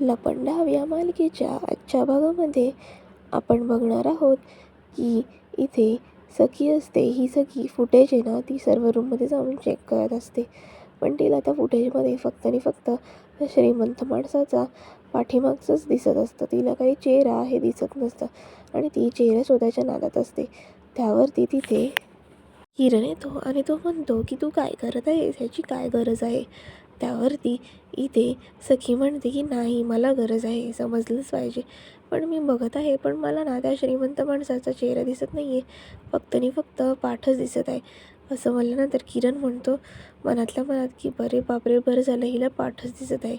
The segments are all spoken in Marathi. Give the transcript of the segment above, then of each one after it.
लपंडाव या मालिकेच्या आजच्या भागामध्ये आपण बघणार आहोत की इथे सखी असते ही सखी फुटेज आहे ना ती सर्व रूममध्ये जाऊन चेक करत असते. पण तिला त्या फुटेजमध्ये फक्त आणि फक्त त्या श्रीमंत माणसाचा पाठीमागचंच दिसत असतं. तिला काही चेहरा हे दिसत नसतं आणि ती चेहरा शोधायच्या नादात असते. त्यावरती तिथे किरण येतो आणि तो म्हणतो की तू काय करत आहेस? ह्याची काय गरज आहे? त्यावरती इथे सखी म्हणते की नाही मला गरज आहे समजलंच पाहिजे. पण मी बघत आहे पण मला ना त्या श्रीमंत माणसाचा चेहरा दिसत नाही आहे फक्त आणि फक्त पाठच दिसत आहे. असं म्हणल्यानंतर किरण म्हणतो मनातल्या मनात की बरे बापरे बरं झालं हिला पाठच दिसत आहे.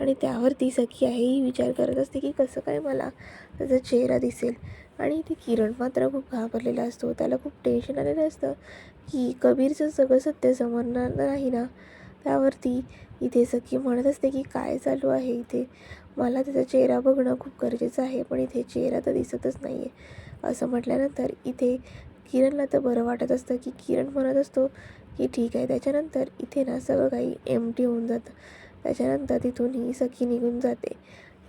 आणि त्यावरती सखी आहे ही विचार करत असते की कसं काय मला त्याचा चेहरा दिसेल? आणि ते किरण मात्र खूप घाबरलेला असतो. त्याला खूप टेन्शन आलेलं असतं की कबीरचं सगळं सत्य समजणार नाही ना. त्यावरती इथे सखी म्हणत असते की काय चालू आहे इथे? मला त्याचा चेहरा बघणं खूप गरजेचं आहे पण इथे चेहरा तर दिसतच नाही आहे असं म्हटल्यानंतर इथे किरणला तर बरं वाटत असतं की किरण म्हणत असतो की ठीक आहे. त्याच्यानंतर इथे ना सगळं काही एमटी होऊन जातं. त्याच्यानंतर तिथून ही सखी निघून जाते.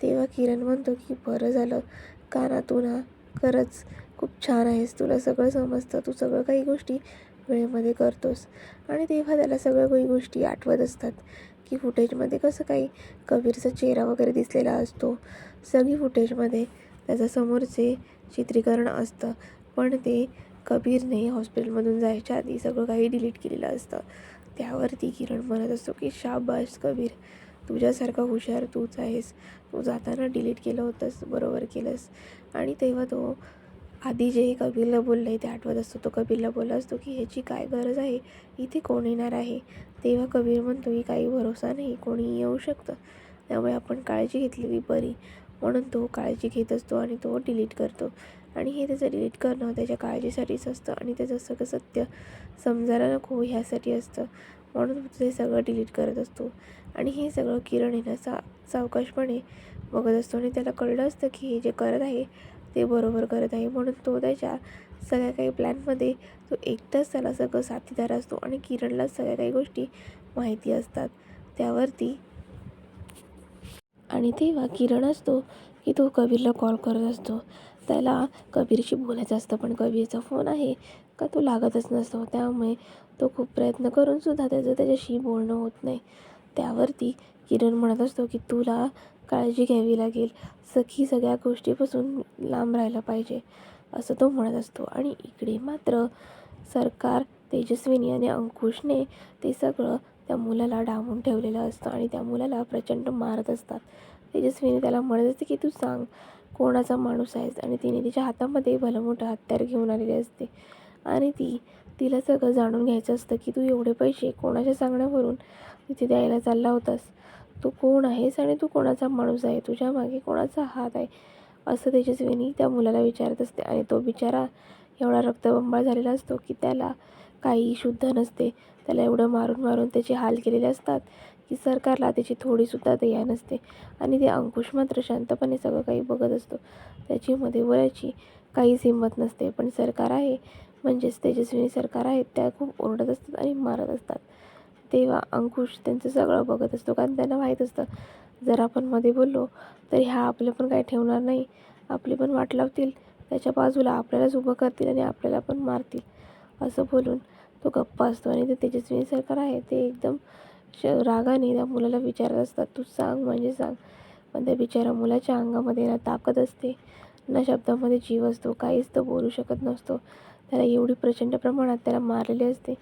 तेव्हा किरण म्हणतो की बरं झालं. का ना तू ना खरंच खूप छान आहेस. तुला सगळं समजतं. तू सगळं काही गोष्टी वेळेमध्ये करतोस. आणि तेव्हा त्याला सगळ्या काही गोष्टी आठवत असतात. की फुटेजमध्ये कसं काही कबीरचा चेहरा वगैरे दिसलेला असतो. सगळी फुटेजमध्ये त्याच्या समोरचे चित्रीकरण असतं. पण ते कबीरने हॉस्पिटलमधून जायच्या आधी सगळं काही डिलीट केलेलं असतं. त्यावरती किरण म्हणत असतो की शाबास कबीर तुझ्यासारखा हुशार तूच आहेस. तू जाताना डिलीट केलं होतंस बरोबर केलंस. आणि तेव्हा तो आधी जे कबीरला बोललं आहे ते आठवत असतो. तो कबीरला बोलला असतो की ह्याची काय गरज आहे? इथे कोण येणार आहे? तेव्हा कबीर म्हणतो की काही भरोसा नाही कोणी येऊ शकतं. त्यामुळे आपण काळजी घेतलेली बरी. म्हणून तो काळजी घेत असतो आणि तो डिलीट करतो. आणि हे त्याचं डिलीट करणं त्याच्या काळजीसाठीच असतं आणि त्याचं सगळं सत्य समजायला नको ह्यासाठी असतं. म्हणून तो ते सगळं डिलीट करत असतो. आणि हे सगळं किरण येण्याचा सा सावकाशपणे बघत असतो आणि त्याला कळलं असतं की हे जे करत आहे ते बरोबर करत आहे. म्हणून तो त्याच्या सगळ्या काही प्लॅनमध्ये तो एकटाच त्याला सगळं साथीदार असतो आणि किरणला सगळ्या काही गोष्टी माहिती असतात. त्यावरती आणि तेव्हा किरण असतो की तो कबीरला कॉल करत असतो. त्याला कबीरशी बोलायचं असतं पण कबीरचा फोन आहे का तो लागतच नसतो. त्यामुळे तो खूप प्रयत्न करूनसुद्धा त्याचं त्याच्याशी बोलणं होत नाही. त्यावरती किरण म्हणत असतो की तुला काळजी घ्यावी लागेल. सखी सगळ्या गोष्टीपासून लांब राहिलं पाहिजे असं तो म्हणत असतो. आणि इकडे मात्र सरकार तेजस्विनी आणि अंकुशने ते सगळं त्या मुलाला डांबून ठेवलेलं असतं आणि त्या मुलाला प्रचंड मारत असतात. तेजस्विनी त्याला म्हणत असते की तू सांग कोणाचा माणूस आहेस? आणि तिने तिच्या हातामध्ये भलं मोठं हत्यार घेऊन आलेली असते. आणि ती तिला सगळं जाणून घ्यायचं असतं की तू एवढे पैसे कोणाच्या सांगण्यावरून तिथे द्यायला चालला होतास? तू कोण आहेस आणि तू कोणाचा माणूस आहे? तुझ्या मागे कोणाचा हात आहे? असं तेजस्विनी त्या मुलाला विचारत असते आणि तो बिचारा एवढा रक्तबंबाळ झालेला असतो की त्याला काही शुद्ध नसते. त्याला एवढं मारून मारून त्याचे हाल केलेले असतात की सरकारला त्याची थोडीसुद्धा दया नसते आणि ते अंकुश मात्र शांतपणे सगळं काही बघत असतो. त्याची मध्ये वयाची काहीच हिंमत नसते. पण सरकार आहे म्हणजेच तेजस्विनी सरकार आहेत त्या खूप ओरडत असतात आणि मारत असतात. तेव्हा अंकुश त्यांचं सगळं बघत असतो. कारण त्यांना माहीत असतं जर आपण मध्ये बोललो तर ह्या आपलं पण काही ठेवणार नाही. आपली पण वाट लावतील. त्याच्या बाजूला आपल्यालाच उभं करतील आणि आपल्याला पण मारतील. असं बोलून तो गप्पा असतो आणि ते तेजस्विनी सरकार आहे ते एकदम श रागाने त्या मुलाला विचारत असतात. तू सांग म्हणजे सांग. पण त्या बिचारा मुलाच्या अंगामध्ये ना ताकद असते. ना शब्दामध्ये जीव असतो. काहीच तो बोलू शकत नसतो. त्याला एवढी प्रचंड प्रमाणात त्याला मारलेली असते.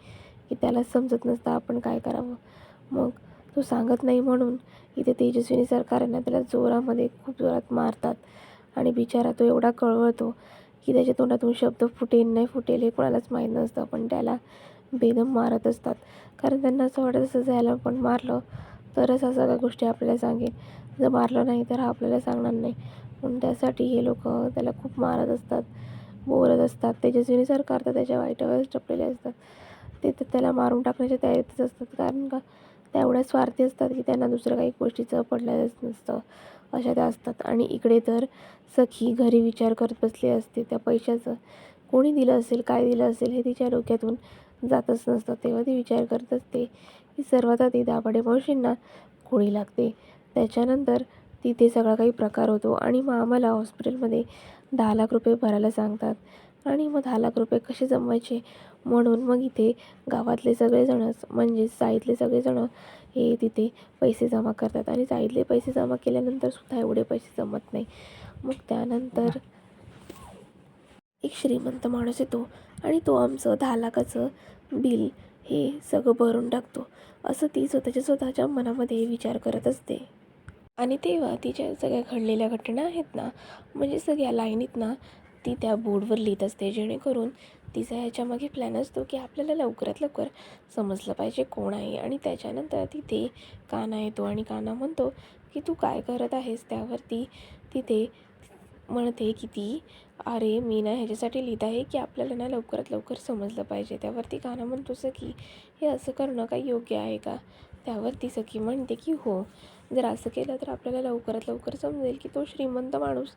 की त्याला समजत नसतं आपण काय करावं. मग तो सांगत नाही म्हणून इथे तेजस्विनी सरकारांना त्याला जोरामध्ये खूप जोरात मारतात. आणि बिचारा तो एवढा कळवळतो की त्याच्या तोंडातून शब्द फुटेल नाही फुटेल हे कोणालाच माहीत नसतं. पण त्याला बेदम मारत असतात. कारण त्यांना असं वाटत असं जायला पण मारलं तरच ह्या सगळ्या गोष्टी आपल्याला सांगेल जर मारलं नाही तर हा आपल्याला सांगणार नाही. म्हणून त्यासाठी हे लोक त्याला खूप मारत असतात बोलत असतात. तेजस्विनी सरकार तर त्याच्या वाईटावरच टपलेले असतात. ते तर त्याला मारून टाकण्याच्या तयारीतच असतात. कारण का त्या एवढ्या स्वार्थी असतात की त्यांना दुसऱ्या काही गोष्टीचं पडलेलंच नसतं. अशा त्या असतात. आणि इकडे तर सखी घरी विचार करत बसली असते. त्या पैशाचं कोणी दिलं असेल काय दिलं असेल हे तिच्या डोक्यातून जातच नसतं. तेव्हा ती विचार करत असते की सर्वात आधी दाभाडे मावशींना गोळी लागते? त्याच्यानंतर तिथे सगळा काही प्रकार होतो. आणि मग आम्हाला हॉस्पिटलमध्ये दहा लाख रुपये भरायला सांगतात. आणि मग दहा लाख रुपये कसे जमवायचे? म्हणून मग इथे गावातले सगळेजणच म्हणजेच साईतले सगळेजणं हे तिथे पैसे जमा करतात. आणि साईतले पैसे जमा केल्यानंतर सुद्धा एवढे पैसे जमत नाही. मग त्यानंतर एक श्रीमंत माणूस येतो आणि तो आमचं दहा लाखाचं बिल हे सगळं भरून टाकतो. असं ती स्वतःच्या स्वतःच्या मनामध्ये विचार करत असते. आणि तेव्हा तिच्या सगळ्या घडलेल्या घटना आहेत ना म्हणजे सगळ्या लाईनीत ना ती त्या बोर्डवर लिहित असते. जेणेकरून तिचा ह्याच्यामागे प्लॅन असतो की आपल्याला लवकरात लवकर समजलं पाहिजे कोण आहे आणि त्याच्यानंतर तिथे काना येतो आणि काना म्हणतो की तू काय करत आहेस? त्यावरती तिथे म्हणते की ती अरे मी ना ह्याच्यासाठी लिहित आहे की आपल्याला ना लवकरात लवकर समजलं पाहिजे. त्यावरती काना म्हणतो सखी हे असं करणं काही योग्य आहे का? त्यावरती सखी म्हणते की हो. जर असं केलं तर आपल्याला लवकरात लवकर समजेल की तो श्रीमंत माणूस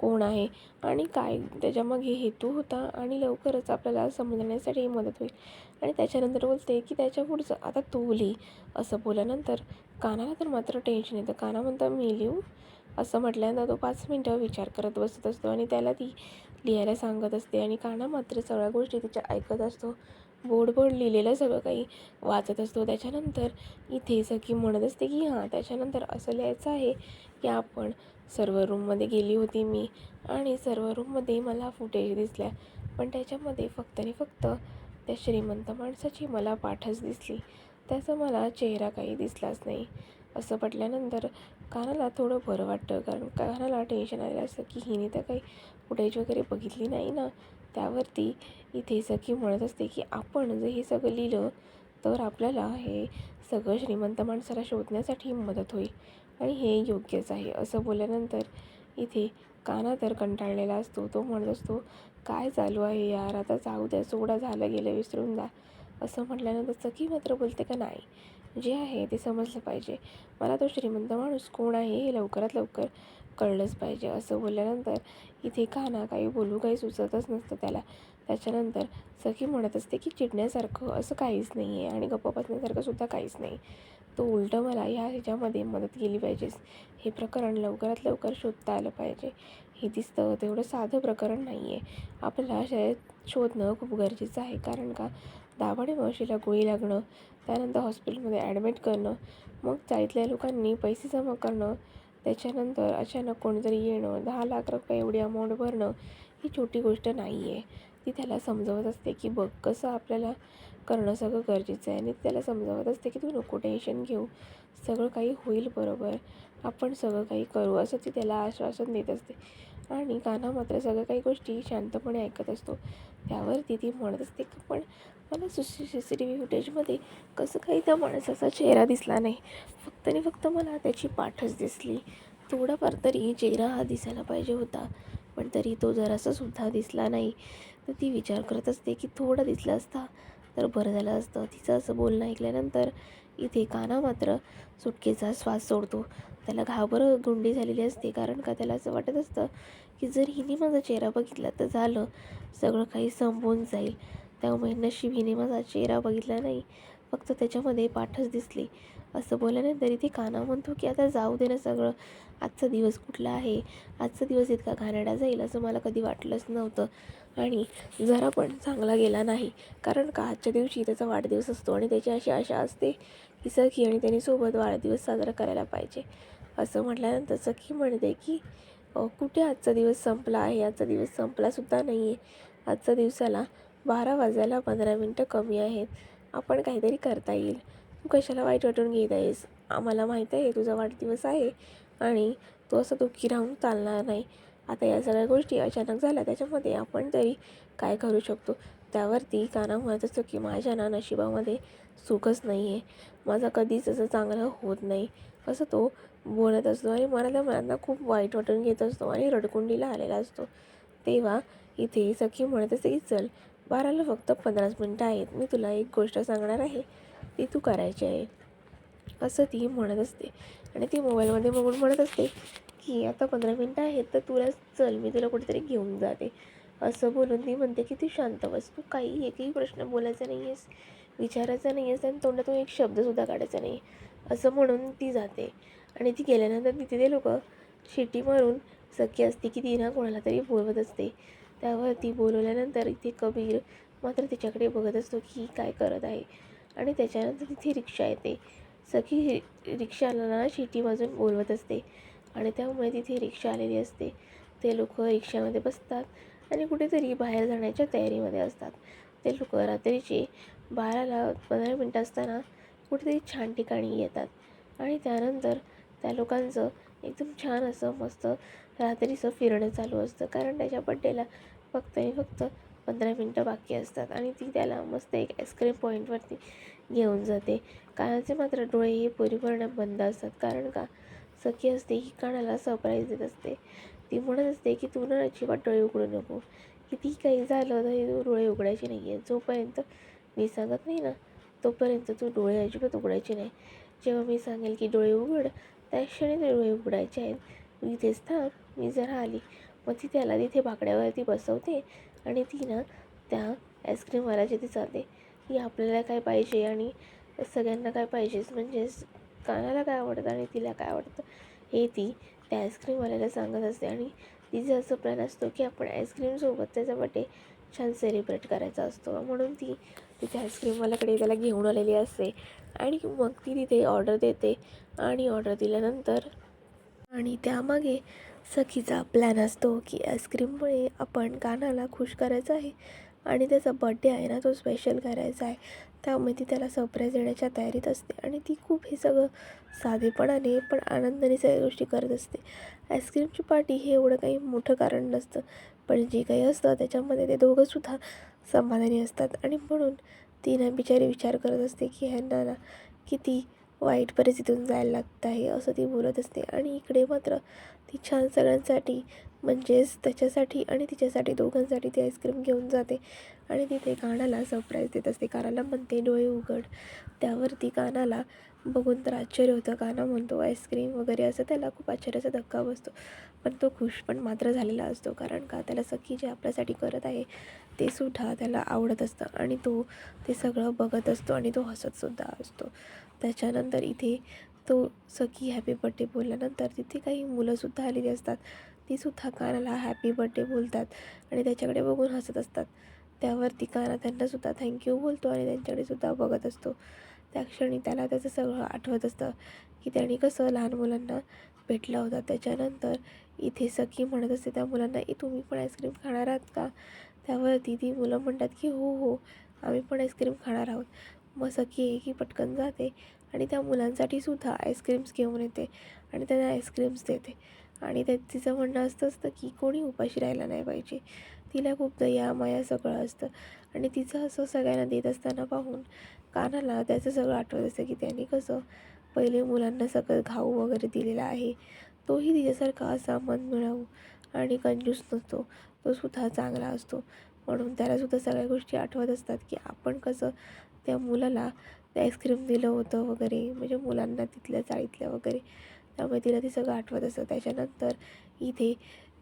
कोण आहे आणि काय त्याच्यामागे हेतू होता आणि लवकरच आपल्याला समजण्यासाठी मदत होईल. आणि त्याच्यानंतर बोलते की त्याच्या पुढचं आता तू लिही. असं बोलल्यानंतर कानाला तर मात्र टेन्शन येतं. काना म्हणतं मी लिहू? असं म्हटल्यानंतर तो पाच मिनटं विचार करत बसत असतो आणि त्याला ती लिहायला सांगत असते आणि काना मात्र सगळ्या गोष्टी तिच्या ऐकत असतो. बोर्ड बोर्ड लिहिलेलं सगळं काही वाचत असतो. त्याच्यानंतर इथे सखी म्हणत असते की हां त्याच्यानंतर असं लिहायचं आहे की आपण सर्व रूममध्ये गेली होती मी आणि सर्व रूममध्ये मला फुटेज दिसल्या. पण त्याच्यामध्ये फक्त आणि फक्त त्या श्रीमंत माणसाची मला पाठच दिसली. त्याचा मला चेहरा काही दिसलाच नाही. असं पटल्यानंतर कानाला थोडं बरं वाटतं. कारण कानाला टेन्शन आलेलं असतं की हिने तर काही फुटेज वगैरे बघितली नाही ना. त्यावरती इथे सखी म्हणत असते की आपण जर हे सगळं लिहिलं तर आपल्याला हे सगळं श्रीमंत माणसाला शोधण्यासाठी मदत होईल आणि हे योग्यच आहे. असं बोलल्यानंतर इथे काना तर कंटाळलेला असतो. तो म्हणत असतो काय चालू आहे यार? आता जाऊ द्या सोडा झालं गेलं विसरून जा. असं म्हटल्यानंतर सखी मात्र बोलते का नाही जे आहे ते समजलं पाहिजे. मला तो श्रीमंत माणूस कोण आहे हे लवकरात लवकर कळलंच पाहिजे. असं बोलल्यानंतर इथे काना काही बोलू काही सुचतच नसतं त्याला. त्याच्यानंतर सखी म्हणत असते की चिडण्यासारखं असं काहीच नाही आहे आणि गप्प बसण्यासारखं सुद्धा काहीच नाही. तो उलटं मला ह्या ह्याच्यामध्ये मदत केली पाहिजेस हे प्रकरण लवकरात लवकर शोधता आलं पाहिजे. हे दिसतं तेवढं साधं प्रकरण नाही आहे आपल्याला शाळेत शोधणं खूप गरजेचं आहे. कारण का? दाभाडे मावशीला गोळी लागणं त्यानंतर हॉस्पिटलमध्ये ॲडमिट करणं मग चाळीतल्या लोकांनी पैसे जमा करणं त्याच्यानंतर अचानक कोणीतरी येणं दहा लाख रुपये एवढी अमाऊंट भरणं ही छोटी गोष्ट नाही आहे ती त्याला समजवत असते की बघ कसं आपल्याला करणं सगळं गरजेचं आहे. आणि त्याला समजावत असते की तू नको टेन्शन घेऊ. सगळं काही होईल बरोबर. आपण सगळं काही करू. असं ती त्याला आश्वासन देत असते. आणि काना मात्र सगळ्या काही गोष्टी शांतपणे ऐकत असतो. त्यावरती ती म्हणत असते की पण मला सी सी टी व्ही फुटेजमध्ये कसं काही त्या माणसाचा चेहरा दिसला नाही. फक्त आणि फक्त मला त्याची पाठच दिसली. थोडाफार तरी चेहरा हा दिसायला पाहिजे होता पण तरी तो जरासा सुद्धा दिसला नाही. तर ती विचार करत असते की थोडा दिसला असता तर बरं झालं असतं. तिचं असं बोलणं ऐकल्यानंतर इथे काना मात्र सुटकेचा श्वास सोडतो. त्याला घाबरं गुंडी झालेली असते. कारण का त्याला असं वाटत असतं की जर हिने माझा चेहरा बघितला तर झालं. सगळं काही संपवून जाईल. त्यामुळे नशीब हिने माझा चेहरा बघितला नाही. फक्त त्याच्यामध्ये पाठच दिसली. असं बोलल्यानंतर ते काना म्हणतो की आता जाऊ दे ना सगळं. आजचा दिवस कुठला आहे? आजचा दिवस इतका घाणेरडा जाईल असं मला कधी वाटलंच नव्हतं. आणि जरा पण चांगला गेला नाही. कारण का आजच्या दिवशी त्याचा वाढदिवस असतो आणि त्याची अशी आशा असते की सखी आणि त्याने सोबत वाढदिवस साजरा करायला पाहिजे. असं म्हटल्यानंतर सखी म्हणते की कुठे आजचा दिवस संपला आहे? आजचा दिवस संपलासुद्धा नाही आहे आजच्या दिवसाला बारा वाजायला पंधरा मिनटं कमी आहेत. आपण काहीतरी करता येईल. तू कशाला वाईट वाटून घेत आहेस? आम्हाला माहीत आहे तुझा वाढदिवस आहे आणि तो असं दुःखी राहून चालणार नाही. आता या सगळ्या गोष्टी अचानक झाल्या. त्याच्यामध्ये आपण तरी काय करू शकतो? त्यावरती काना म्हणत असतो की माझ्या ना नशिबामध्ये सुखच नाही आहे माझा कधीच असं चांगलं होत नाही. असं तो बोलत असतो आणि मनातल्या मनात खूप वाईट वाटून घेत असतो आणि रडकुंडीला आलेला असतो. तेव्हा इथे सखी म्हणत असते की चल बाराला फक्त पंधराच मिनटं आहेत. मी तुला एक गोष्ट सांगणार आहे. ती तू करायची आहे. असं ती म्हणत असते. आणि ती मोबाईलमध्ये बघून म्हणत असते की आता पंधरा मिनटं आहेत तर तुला चल मी तुला कुठेतरी घेऊन जाते. असं बोलून ती म्हणते की तू शांत बस तू काही एकही प्रश्न बोलायचा नाही आहेस विचारायचा नाही आहेस आणि तोंडातून एक शब्दसुद्धा काढायचा नाही. असं म्हणून ती जाते. आणि ती गेल्यानंतर तिथे ते लोक शिटी मारून सखी असते की ती ना कोणाला तरी बोलवत असते. त्यावर ती बोलवल्यानंतर इथे कबीर मात्र तिच्याकडे बघत असतो की काय करत आहे. आणि त्याच्यानंतर तिथे रिक्षा येते. सखी रिक्षाला ना शिटी वाजून बोलवत असते. आणि त्यामुळे तिथे रिक्षा आलेली असते. ते लोक रिक्षामध्ये बसतात. आणि कुठेतरी बाहेर जाण्याच्या तयारीमध्ये असतात. ते लोक रात्रीचे बाराला पंधरा मिनटं असताना कुठेतरी छान ठिकाणी येतात. आणि त्यानंतर त्या लोकांचं एकदम छान असं मस्त रात्रीचं फिरणं चालू असतं. कारण त्याच्या बड्डेला फक्त आणि फक्त पंधरा मिनटं बाकी असतात. आणि ती त्याला मस्त एक आईस्क्रीम पॉईंटवरती घेऊन जाते. कानाचे मात्र डोळे हे परिपूर्ण बंद असतात. कारण का? सखी असते ही कानाला सरप्राईज देत असते. ती म्हणत असते की तू ना अजिबात डोळे उघडू नको किती काही झालं तरी तू डोळे उघडायचे नाही आहे जोपर्यंत मी सांगत नाही ना तोपर्यंत तू डोळे अजिबात उघडायचे नाही. जेव्हा मी सांगेल की डोळे उघड त्या क्षणी ते डोळे उघडायचे आहेत. तू इथेच थांब. मी जर आली. मग ती त्याला तिथे बाकड्यावरती बसवते आणि ती ना त्या आईस्क्रीमवाल्याच्या ती जाते की आपल्याला काय पाहिजे आणि सगळ्यांना काय पाहिजेच. म्हणजेच कानाला काय आवडतं आणि तिला काय आवडतं. हे ती त्या आईस्क्रीमवाल्याला सांगत असते आणि तिचा असं प्लॅन असतो की आपण आईस्क्रीमसोबत त्याचा बड्डे छान सेलिब्रेट करायचा असतो. म्हणून ती तिथे आईस्क्रीमवाल्याकडे त्याला घेऊन आलेली असते आणि मग ती तिथे ऑर्डर देते आणि ऑर्डर दिल्यानंतर आणि त्यामागे सखीचा प्लॅन असतो की आईस्क्रीममुळे आपण कानाला खुश करायचं आहे आणि त्याचा बड्डे आहे ना तो स्पेशल करायचा आहे. त्यामुळे ती त्याला सरप्राईज देण्याच्या तयारीत असते आणि ती खूप हे सगळं साधेपणाने पण आनंदाने सगळ्या गोष्टी करत असते. आईस्क्रीमची पार्टी हे एवढं काही मोठं कारण नसतं पण जे काही असतं त्याच्यामध्ये ते दोघंसुद्धा समाधानी असतात आणि म्हणून ती ना बिचारी विचार करत असते की ह्यांना ना किती वाईट परिस्थितीतून जायला लागत आहे असं ती बोलत असते. आणि इकडे मात्र ती छान सगळ्यांसाठी म्हणजेच त्याच्यासाठी आणि तिच्यासाठी दोघांसाठी ती आईस्क्रीम घेऊन जाते. आणि तिथे कानाला सरप्राईज देत असते. कानाला म्हणते डोळे उघड. त्यावरती कानाला बघून तर आश्चर्य होतं. काना म्हणतो आईस्क्रीम वगैरे असं त्याला खूप आश्चर्याचा धक्का बसतो. पण तो खुश पण मात्र झालेला असतो. कारण का? त्याला सखी जे आपल्यासाठी करत आहे ते सुद्धा त्याला आवडत असतं. आणि तो ते सगळं बघत असतो आणि तो हसतसुद्धा असतो. त्याच्यानंतर इथे तो सखी हॅपी बड्डे बोलल्यानंतर तिथे काही मुलंसुद्धा आलेली असतात. तीसुद्धा कानाला हॅपी बड्डे बोलतात आणि त्याच्याकडे बघून हसत असतात. त्यावरती काना त्यांनासुद्धा थँक्यू बोलतो आणि त्यांच्याकडे सुद्धा बघत असतो. त्या क्षणी त्याला त्याचं सगळं आठवत असतं की त्याने कसं लहान मुलांना भेटला होता. त्याच्यानंतर इथे सखी म्हणत असते त्या मुलांना ए तुम्ही पण आईस्क्रीम खाणार आहात का? त्यावरती ती मुलं म्हणतात की हो हो आम्ही पण आईस्क्रीम खाणार आहोत. मग सखी आहे की पटकन जाते आणि त्या मुलांसाठी सुद्धा आईस्क्रीम्स घेऊन येते आणि त्यांना आईस्क्रीम्स देते. आणि त्या तिचं म्हणणं असतं असतं की कोणी उपाशी राहायला नाही पाहिजे. तिला खूप दया माया सगळं असतं. आणि तिचं असं सगळ्यांना देत असताना पाहून कानाला त्याचं सगळं आठवत असतं की त्याने कसं पहिले मुलांना सगळं घाऊ वगैरे दिलेला आहे. तोही तिच्यासारखा असा मन मिळावू आणि कंजूस नसतो. तो सुद्धा चांगला असतो. म्हणून त्यालासुद्धा सगळ्या गोष्टी आठवत असतात की आपण कसं त्या मुलाला ते आईस्क्रीम दिलं होतं वगैरे. म्हणजे मुलांना तिथल्या चाळीतल्या वगैरे. त्यामुळे तिला ते सगळं आठवत असतं. त्याच्यानंतर इथे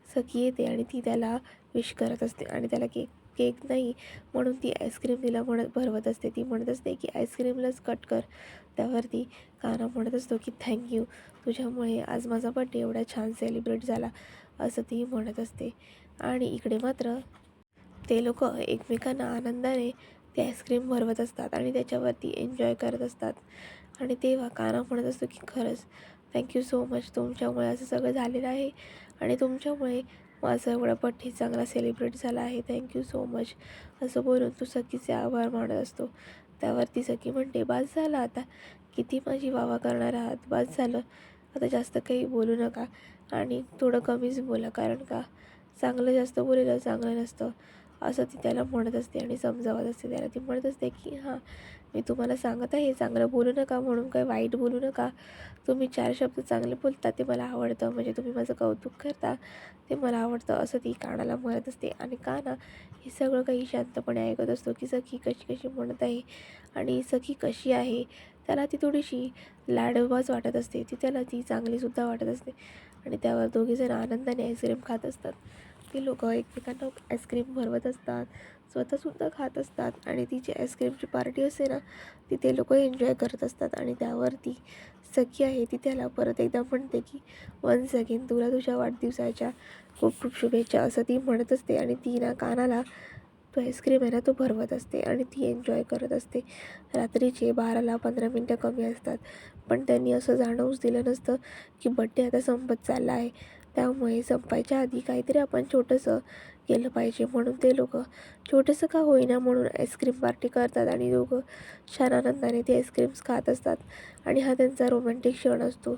सखी येते आणि ती त्याला विश करत असते आणि त्याला केक केक नाही म्हणून ती आईस्क्रीम तिला म्हणत भरवत असते. ती म्हणत असते की आईस्क्रीमलाच कट कर. त्यावरती काना म्हणत असतो की थँक्यू तुझ्यामुळे आज माझा बड्डे एवढा छान सेलिब्रेट झाला असं ती म्हणत असते. आणि इकडे मात्र ते लोक एकमेकांना आनंदाने ते आईस्क्रीम भरवत असतात आणि त्याच्यावरती एन्जॉय करत असतात. आणि तेव्हा काना म्हणत असतो की खरंच थँक्यू सो मच तुमच्यामुळे असं सगळं झालेलं आहे. आणि तुमच्यामुळे माझा एवढा बड्डे चांगला सेलिब्रेट झाला आहे. थँक्यू सो मच असं बोलून तू सखीचे आभार मानत असतो. त्यावरती सखी म्हणते बास झालं आता. किती माझी वावा करणार आहात. बास झालं. आता जास्त काही बोलू नका. आणि थोडं कमीच बोला. कारण का? चांगलं जास्त बोलेलं चांगलं नसतं. असं ती त्याला म्हणत असते आणि समजावत असते त्याला. ती म्हणत असते की हां मी तुम्हाला सांगत आहे चांगलं बोलू नका म्हणून काही वाईट बोलू नका. तुम्ही चार शब्द चांगले बोलता ते मला आवडतं. म्हणजे तुम्ही माझं कौतुक करता ते मला आवडतं असं ती कानाला म्हणत असते. आणि काना हे सगळं काही शांतपणे ऐकत असतो की सखी कशी कशी म्हणत आहे. आणि सखी कशी आहे त्याला ती थोडीशी लाडवाच वाटत असते. ती त्याला ती चांगलीसुद्धा वाटत असते. आणि त्यावर दोघेजण आनंदाने आईस्क्रीम खात असतात. ते लोक एकमेकांना आईस्क्रीम भरवत असतात स्वतःसुद्धा खात असतात आणि ती जी आईस्क्रीमची पार्टी असते ना ती ते लोक एन्जॉय करत असतात आणि त्यावरती सखी आहे ती त्याला परत एकदा म्हणते की वन्स अगेन तुला तुझ्या वाढदिवसाच्या खूप खूप शुभेच्छा असं ती म्हणत असते आणि ती ना कानाला तो आईस्क्रीम आहे ना तो भरवत असते आणि ती एन्जॉय करत असते. रात्रीचे बाराला पंधरा मिनटं कमी असतात. पण त्यांनी असं जाणवूच दिलं नसतं की बड्डे आता संपत चालला आहे. त्यामुळे संपायच्या आधी काहीतरी आपण छोटंसं केलं पाहिजे. म्हणून ते लोक छोटंसं का होईना म्हणून आईस्क्रीम पार्टी करतात आणि दोघं छान आनंदाने ते आईस्क्रीम्स खात असतात आणि हा त्यांचा रोमॅन्टिक क्षण असतो.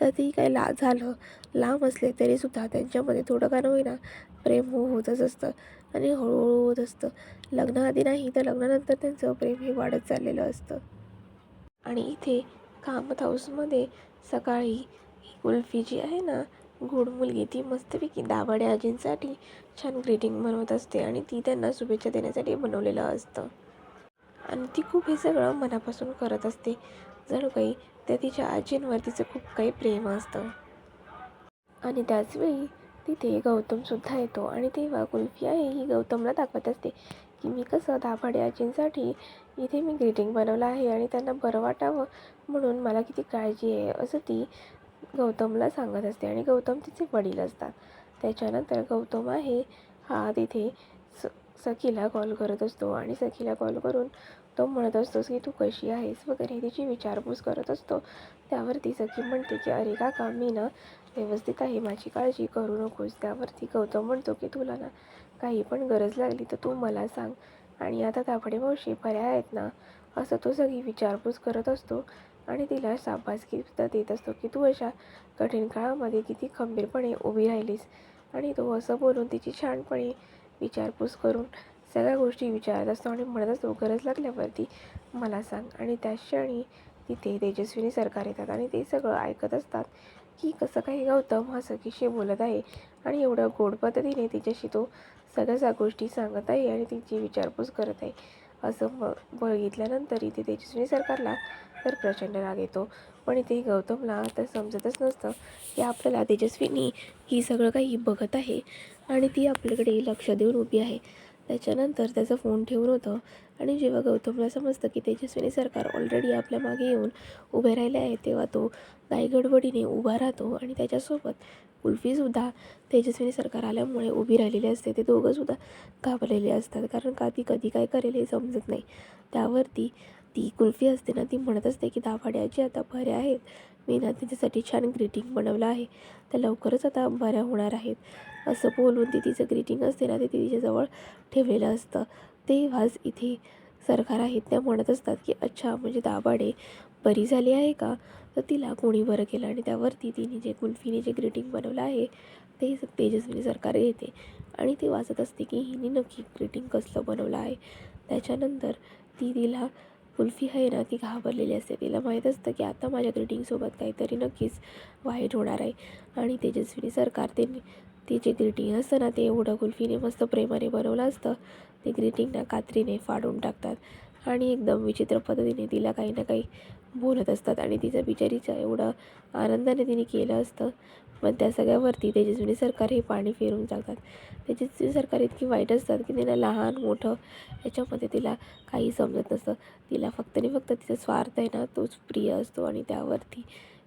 कधी काही ला झालं लांब असले तरीसुद्धा त्यांच्यामध्ये थोडं का होईना प्रेम हो होतच असतं आणि हळूहळू होत असतं. लग्नाआधी नाही तर लग्नानंतर त्यांचं प्रेम हे वाढत चाललेलं असतं. आणि इथे कामत हाऊसमध्ये सकाळी ही कुल्फी जी आहे ना गोड मुलगी. ती मस्तपैकी दाभाडे आजींसाठी छान ग्रीटिंग बनवत असते आणि ती त्यांना शुभेच्छा देण्यासाठी बनवलेलं असतं. आणि ती खूप हे सगळं मनापासून करत असते. जणू काही त्या तिच्या आजींवर तिचं खूप काही प्रेम असतं. आणि त्याचवेळी तिथे गौतमसुद्धा येतो आणि तेव्हा कुल्फी आहे ही गौतमला दाखवत असते की मी कसं दाभाडे आजींसाठी इथे मी ग्रीटिंग बनवलं आहे आणि त्यांना बरं वाटावं म्हणून मला किती काळजी आहे असं ती गौतमला सांगत असते आणि गौतम तिचे वडील असतात. त्याच्यानंतर गौतम आहे हा तिथे स सखीला कॉल करत असतो आणि सखीला कॉल करून तो म्हणत असतोस की तू कशी आहेस? वगैरे तिची विचारपूस करत असतो. त्यावरती सखी म्हणते की अरे काका मी ना व्यवस्थित आहे माझी काळजी करू नकोस. त्यावरती गौतम म्हणतो की तुला ना काही पण गरज लागली तर तू मला सांग. आणि आता तापडे मावशी पर्याय आहेत ना? असं तो सगळी विचारपूस करत असतो. आणि तिला शाबासकीसुद्धा देत असतो की तू अशा कठीण काळामध्ये किती खंबीरपणे उभी राहिलीस. आणि तो असं बोलून तिची छानपणे विचारपूस करून सगळ्या गोष्टी विचारत असतो आणि म्हणत असतो गरज लागल्यावरती मला सांग. आणि त्या क्षणी तिथे तेजस्विनी सरकार येतात आणि ते सगळं ऐकत असतात की कसं काही गौतम हा सखीशी बोलत आहे. आणि एवढं गोड पद्धतीने तिच्याशी तो सगळ्या गोष्टी सांगत आहे आणि तिची विचारपूस करत आहे. असं बघितल्यानंतर इथे तेजस्विनी सरकारला तर प्रचंड राग येतो. पण इथे गौतमला तर समजतच नसतं की आपल्याला तेजस्विनी ही सगळं काही बघत आहे आणि ती आपल्याकडे लक्ष देऊन उभी आहे. त्याच्यानंतर त्याचा फोन ठेवून होतं आणि जेव्हा गौतमला समजतं की तेजस्विनी सरकार ऑलरेडी आपल्या मागे येऊन उभे राहिले आहे तेव्हा तो गायगडबडीने उभा राहतो आणि त्याच्यासोबत कुल्फीसुद्धा तेजस्विनी सरकार आल्यामुळे उभी राहिलेली असते. ते दोघंसुद्धा घाबरलेले असतात. कारण का ती कधी काय करेल हे समजत नाही. त्यावरती ती कुल्फी असते ना ती म्हणत असते की दाभाड्याची आता बऱ्या आहेत. मी ना तिच्यासाठी छान ग्रीटिंग बनवलं आहे. त्या लवकरच आता बऱ्या होणार आहेत. असं बोलून ती तिचं ग्रीटिंग असते ना ते तिच्याजवळ ठेवलेलं असतं. तेव्हाच इथे सरकार आहेत त्या म्हणत असतात की अच्छा म्हणजे दाभाडे बरी झाली आहे का? तर तिला कोणी बरं केलं आणि त्यावरती तिने जे कुल्फीने जे ग्रीटिंग बनवलं आहे ते तेजस्विनी सरकार येते. आणि ती वाचत असते की हिने नक्की ग्रीटिंग कसलं बनवलं आहे. त्याच्यानंतर ती तिला कुल्फी आहे ना ती घाबरलेली असते. तिला माहीत असतं की आता माझ्या ग्रीटिंगसोबत काहीतरी नक्कीच वाईट होणार आहे. आणि तेजस्विनी सरकार ते ते जे ग्रीटिंग असतं ना ते एवढं कुल्फीने मस्त प्रेमाने बनवलं असतं ते ग्रीटिंग ना कात्रीने फाडून टाकतात. आणि एकदम विचित्र पद्धतीने तिला काही ना काही बोलत असतात आणि तिचं बिचारीचं एवढं आनंदाने तिने केलं असतं. पण त्या सगळ्यावरती तेजस्विनी सरकार हे पाणी फिरून टाकतात तेजस्विनी सरकार इतकी वाईट असतात की तिला लहान मोठं याच्यामध्ये तिला काही समजत नसतं. तिला फक्त आणि फक्त तिचा स्वार्थ आहे ना तोच प्रिय असतो आणि त्यावरती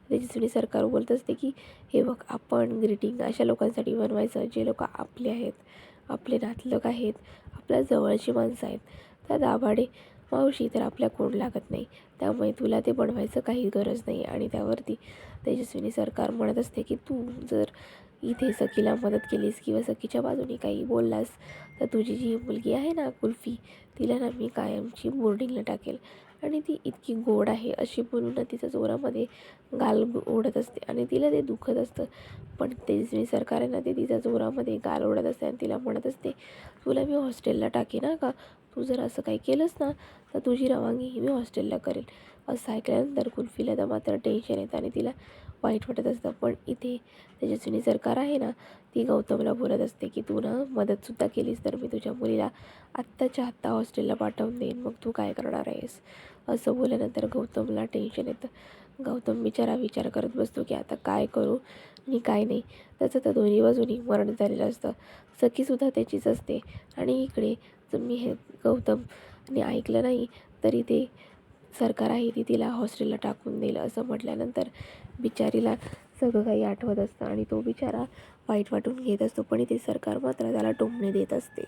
तेजस्विनी सरकार बोलत असते की हे बघ आपण ग्रीटिंग अशा लोकांसाठी बनवायचं जे लोक आपले आहेत आपले नातलग आहेत आपल्या जवळची माणसं आहेत. त्या दाभाडे मावशी तर आपल्या कोण लागत नाही. त्यामुळे तुला ते बनवायचं काही गरज नाही. आणि त्यावरती तेजस्विनी सरकार म्हणत असते की तू जर इथे सखीला मदत केलीस किंवा सखीच्या बाजूने काही बोललास तर तुझी जी मुलगी आहे ना कुल्फी तिला ना मी कायमची बोर्डिंगला टाकेल. आणि ती इतकी गोड आहे अशी बोलून ना तिच्या जोरामध्ये गाल ओढत असते आणि तिला ते दुखत असतं. पण तेजस्वी सरकार आहे ना ते तिच्या जोरामध्ये गाल ओढत असते आणि तिला म्हणत असते तुला मी हॉस्टेलला टाकेन ना का? तू जर असं काही केलंस ना तर तुझी रवानगी ही मी हॉस्टेलला करेल असं ऐकल्यानंतर कुल्फीला तर मात्र टेन्शन येतं आणि तिला वाईट वाटत असतं. पण इथे तेजस्विनी सरकार आहे ना ती गौतमला बोलत असते की तू ना मदतसुद्धा केलीस तर मी तुझ्या मुलीला आत्ताच्या आत्ता हॉस्टेलला पाठवून देईन. मग तू काय करणार आहेस? असं बोलल्यानंतर गौतमला टेन्शन येतं. गौतम बिचारा विचार करत बसतो की आता काय करू? आणि काय नाही. त्याचं तर दोन्ही बाजूनी मरण झालेलं असतं. सखीसुद्धा त्याचीच असते. आणि इकडे जर मी हे गौतम आणि ऐकलं नाही तरी ते सरकार आहे ती तिला हॉस्टेलला टाकून देईल असं म्हटल्यानंतर बिचारीला सगळं काही आठवत असतं आणि तो बिचारा वाईट वाटून घेत असतो पण इथे सरकार मात्र त्याला टोमणे देत असते.